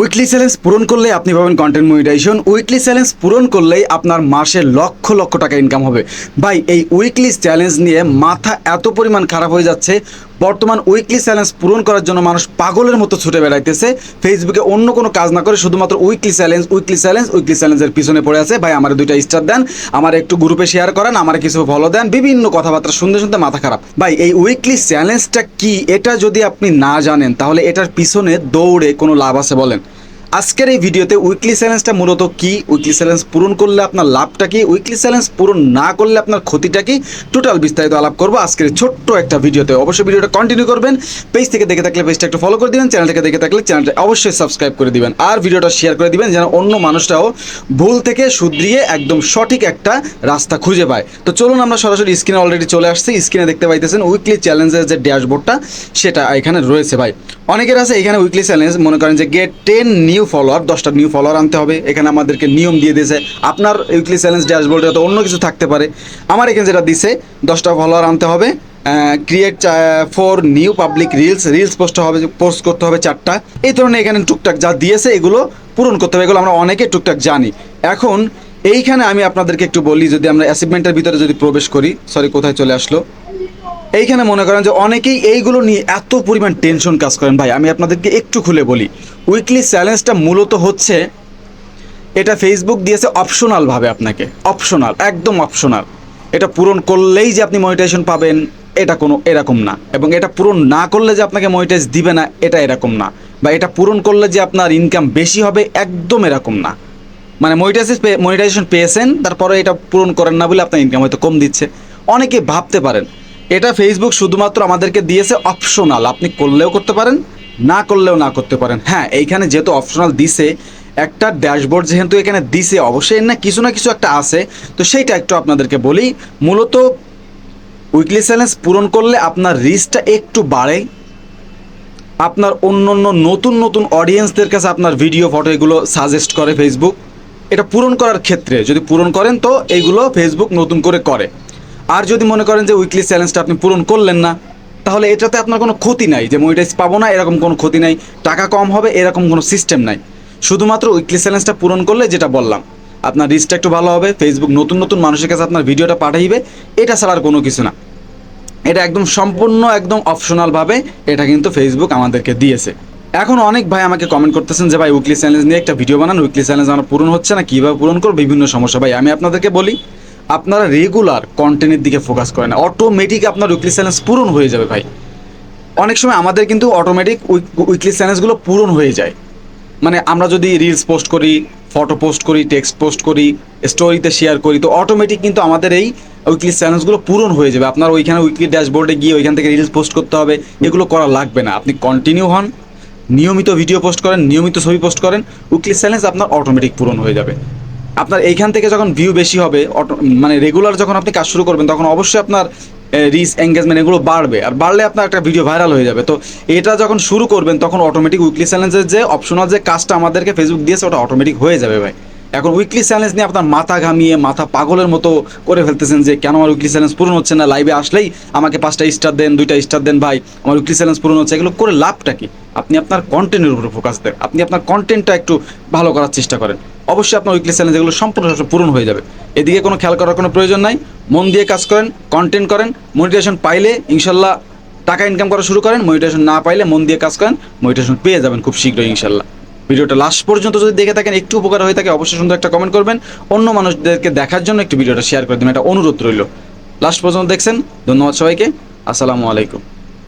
Weekly challenge পূরণ করলে আপনি পাবেন কন্টেন্ট মনিটাইজেশন উইকলি চ্যালেঞ্জ পূরণ করলেই আপনার মাসে লক্ষ লক্ষ টাকা ইনকাম হবে। ভাই, এই উইকলি চ্যালেঞ্জ নিয়ে মাথা এত পরিমাণ খারাপ হয়ে যাচ্ছে বর্তমান উইকলি চ্যালেঞ্জ পূরণ করার জন্য মানুষ পাগলের মতো ছুটে বেড়াইতেছে। ফেসবুকে অন্য কোনো কাজ না করে শুধুমাত্র weekly challenge weekly challenge weekly চ্যালেঞ্জের পিছনে পড়ে আছে। ভাই, আমার দুইটা স্টার দেন, আমার একটু গ্রুপে শেয়ার করেন, আমার কিছু ফলো দেন। বিভিন্ন কথাবার্তা শুনতে শুনতে মাথা খারাপ। ভাই, এই উইকলি চ্যালেঞ্জটা কি? এটা যদি আপনি না জানেন, তাহলে এটার পিছনে দৌড়ে কোনো লাভ আছে বলেন? আজকের এই ভিডিওতে উইকলি চ্যালেঞ্জটা মূলত কি? উইকলি চ্যালেঞ্জ পূরণ করলে আপনার লাভটা কি? উইকলি চ্যালেঞ্জ পূরণ না করলে আপনার ক্ষতিটা কি? টোটাল বিস্তারিত আলাপ করব আজকের ছোট্ট একটা ভিডিওতে। অবশ্যই ভিডিওটা কন্টিনিউ করবেন। পেজ থেকে দেখে থাকলে পেজটা একটু ফলো করে দিবেন। চ্যানেলটাকে দেখে থাকলে চ্যানেলটা অবশ্যই সাবস্ক্রাইব করে দিবেন। আর ভিডিওটা শেয়ার করে দিবেন যেন অন্য মানুষটাও ভুল থেকে শুধরিয়ে একদম সঠিক একটা রাস্তা খুঁজে পায়। তো চলুন আমরা সরাসরি স্ক্রিনে অলরেডি চলে আসছি। স্ক্রিনে দেখতে পাইতেছেন উইকলি চ্যালেঞ্জের যে ড্যাশবোর্ডটা সেটা এখানে রয়েছে ভাই। অনেকের আছে এখানে উইকলি চ্যালেঞ্জ মনে করেন যে গেট টেন নিউ ফলোয়ার দশটা নিউ ফলোয়ার আনতে হবে। এখানে আমাদেরকে নিয়ম দিয়ে দিয়েছে। আপনার উইকলি চ্যালেঞ্জ ড্যাশবোর্ডে তো অন্য কিছু থাকতে পারে। আমার এখানে যেটা দিছে, দশটা ফলোয়ার আনতে হবে। Create for new public reels reels post হবে পোস্ট করতে হবে চারটা। এই ধরনের এখানে টুকটাক যা দিয়েছে, এগুলো পূরণ করতে হবে। এগুলো আমরা অনেকে টুকটাক জানি। এখন, এইখানে আমি আপনাদেরকে একটু বলি, যদি আমরা অ্যাচিভমেন্টের ভিতরে যদি প্রবেশ করি সরি কোথায় চলে আসলো? এইখানে মনে করেন যে অনেকেই এইগুলো নিয়ে এত পরিমাণ টেনশন কাজ করেন। ভাই, আমি আপনাদেরকে একটু খুলে বলি উইকলি চ্যালেঞ্জটা মূলত হচ্ছে, এটা ফেসবুক দিয়েছে অপশনালভাবে আপনাকে অপশনাল একদম অপশনাল এটা পূরণ করলেই যে আপনি মনিটাইজেশন পাবেন, এটা কোনো এরকম না। এবং এটা পূরণ না করলে যে আপনাকে মনিটাইজ দিবে না, এটা এরকম না। বা এটা পূরণ করলে যে আপনার ইনকাম বেশি হবে, একদম এরকম না। মানে মনিটাইজ মনিটাইজেশন পেয়েছেন, তারপরে এটা পূরণ করেন না বলে আপনার ইনকাম হয়তো কম দিচ্ছে। অনেকে ভাবতে পারেন এটা ফেসবুক শুধুমাত্র আমাদেরকে দিয়েছে অপশনাল আপনি করলেও করতে পারেন, না করলেও না করতে পারেন। হ্যাঁ এইখানে যেহেতু অপশনাল দিছে, একটা ড্যাশবোর্ড যেহেতু এখানে দিছে, অবশ্যই না, কিছু না কিছু একটা আছে। তো সেইটা একটু আপনাদেরকে বলি, মূলত উইকলি চ্যালেঞ্জ পূরণ করলে আপনার রিচটা একটু বাড়ে। আপনার অন্য অন্য নতুন নতুন অডিয়েন্সদের কাছে আপনার ভিডিও ফটো এগুলো সাজেস্ট করে ফেসবুক এটা পূরণ করার ক্ষেত্রে, যদি পূরণ করেন তো এইগুলো ফেসবুক নতুন করে করে। আর যদি মনে করেন যে উইকলি চ্যালেঞ্জটা আপনি পূরণ করলেন না, তাহলে এটাতে আপনার কোনো ক্ষতি নাই। যে মনিটাইজ পাবো না, এরকম কোনো ক্ষতি নাই। টাকা কম হবে, এরকম কোনো সিস্টেম নাই। শুধুমাত্র উইকলি চ্যালেঞ্জটা পূরণ করলে যেটা বললাম, আপনার রিচটা একটু ভালো হবে ফেসবুক নতুন নতুন মানুষের কাছে আপনার ভিডিওটা পাঠাইবে, এটা ছাড়া আর কোনো কিছু না। এটা একদম সম্পূর্ণ, একদম অপশনালভাবে এটা কিন্তু ফেসবুক আমাদেরকে দিয়েছে। এখন অনেক ভাই আমাকে কমেন্ট করতেছেন যে, ভাই উইকলি চ্যালেঞ্জ নিয়ে একটা ভিডিও বানান উইকলি চ্যালেঞ্জ আমার পূরণ হচ্ছে না, কীভাবে পূরণ করব? বিভিন্ন সমস্যা। ভাই, আমি আপনাদেরকে বলি আপনারা রেগুলার কন্টেন্টের দিকে ফোকাস করেন। অটোমেটিক আপনার উইকলি চ্যালেঞ্জ পূরণ হয়ে যাবে ভাই। অনেক সময় আমাদের কিন্তু অটোমেটিক উইকলি চ্যালেঞ্জগুলো পূরণ হয়ে যায়। মানে আমরা যদি রিলস পোস্ট করি ফটো পোস্ট করি টেক্সট পোস্ট করি স্টোরিতে শেয়ার করি, তো অটোমেটিক কিন্তু আমাদের এই উইকলি চ্যালেঞ্জগুলো পূরণ হয়ে যাবে। আপনার ওইখানে উইকলি ড্যাশবোর্ডে গিয়ে ওইখান থেকে রিলস পোস্ট করতে হবে, এগুলো করা লাগবে না। আপনি কন্টিনিউ হন, নিয়মিত ভিডিও পোস্ট করেন, নিয়মিত ছবি পোস্ট করেন উইকলি চ্যালেঞ্জ আপনার অটোমেটিক পূরণ হয়ে যাবে। আপনার এইখান থেকে যখন ভিউ বেশি হবে মানে রেগুলার যখন আপনি কাজ শুরু করবেন, তখন অবশ্যই আপনার রিস এঙ্গেজমেন্ট এগুলো বাড়বে। আর বাড়লে আপনার একটা ভিডিও ভাইরাল হয়ে যাবে। তো এটা যখন শুরু করবেন, তখন অটোমেটিক উইকলি চ্যালেঞ্জের যে অপশনাল যে কাজটা আমাদেরকে ফেসবুক দিয়েছে, ওটা অটোমেটিক হয়ে যাবে ভাই। এখন উইকলি চ্যালেঞ্জ নিয়ে আপনার মাথা ঘামিয়ে, মাথা পাগলের মতো করে ফেলতেছেন যে, কেন আমার উইকলি চ্যালেঞ্জ পূরণ হচ্ছে না? লাইভে আসলেই আমাকে পাঁচটা স্টার দেন, দুইটা স্টার দেন, ভাই। আমার উইকলি চ্যালেঞ্জ পূরণ হচ্ছে। এগুলো করে লাভটা কি? আপনি আপনার কন্টেন্টের উপর ফোকাস দেন। আপনি আপনার কন্টেন্টটা একটু ভালো করার চেষ্টা করেন। অবশ্যই আপনার উইকলি চ্যালেঞ্জ এগুলো সম্পূর্ণ পূরণ হয়ে যাবে। এদিকে কোনো খেয়াল করার কোনো প্রয়োজন নাই। মন দিয়ে কাজ করেন কন্টেন্ট করেন। মনিটেশন পাইলে ইনশাল্লাহ টাকা ইনকাম করা শুরু করেন। মনিটেশন না পাইলে মন দিয়ে কাজ করেন। মনিটেশন পেয়ে যাবেন খুব শীঘ্রই ইনশাল্লাহ। ভিডিওটা লাস্ট পর্যন্ত যদি দেখে থাকেন, একটু উপকার হয়ে থাকে, অবশ্যই সুন্দর একটা কমেন্ট করবেন। অন্য মানুষদেরকে দেখার জন্য একটু ভিডিওটা শেয়ার করে দেবেন। একটা অনুরোধ রইল। লাস্ট পর্যন্ত দেখছেন, ধন্যবাদ সবাইকে। আসসালামু আলাইকুম।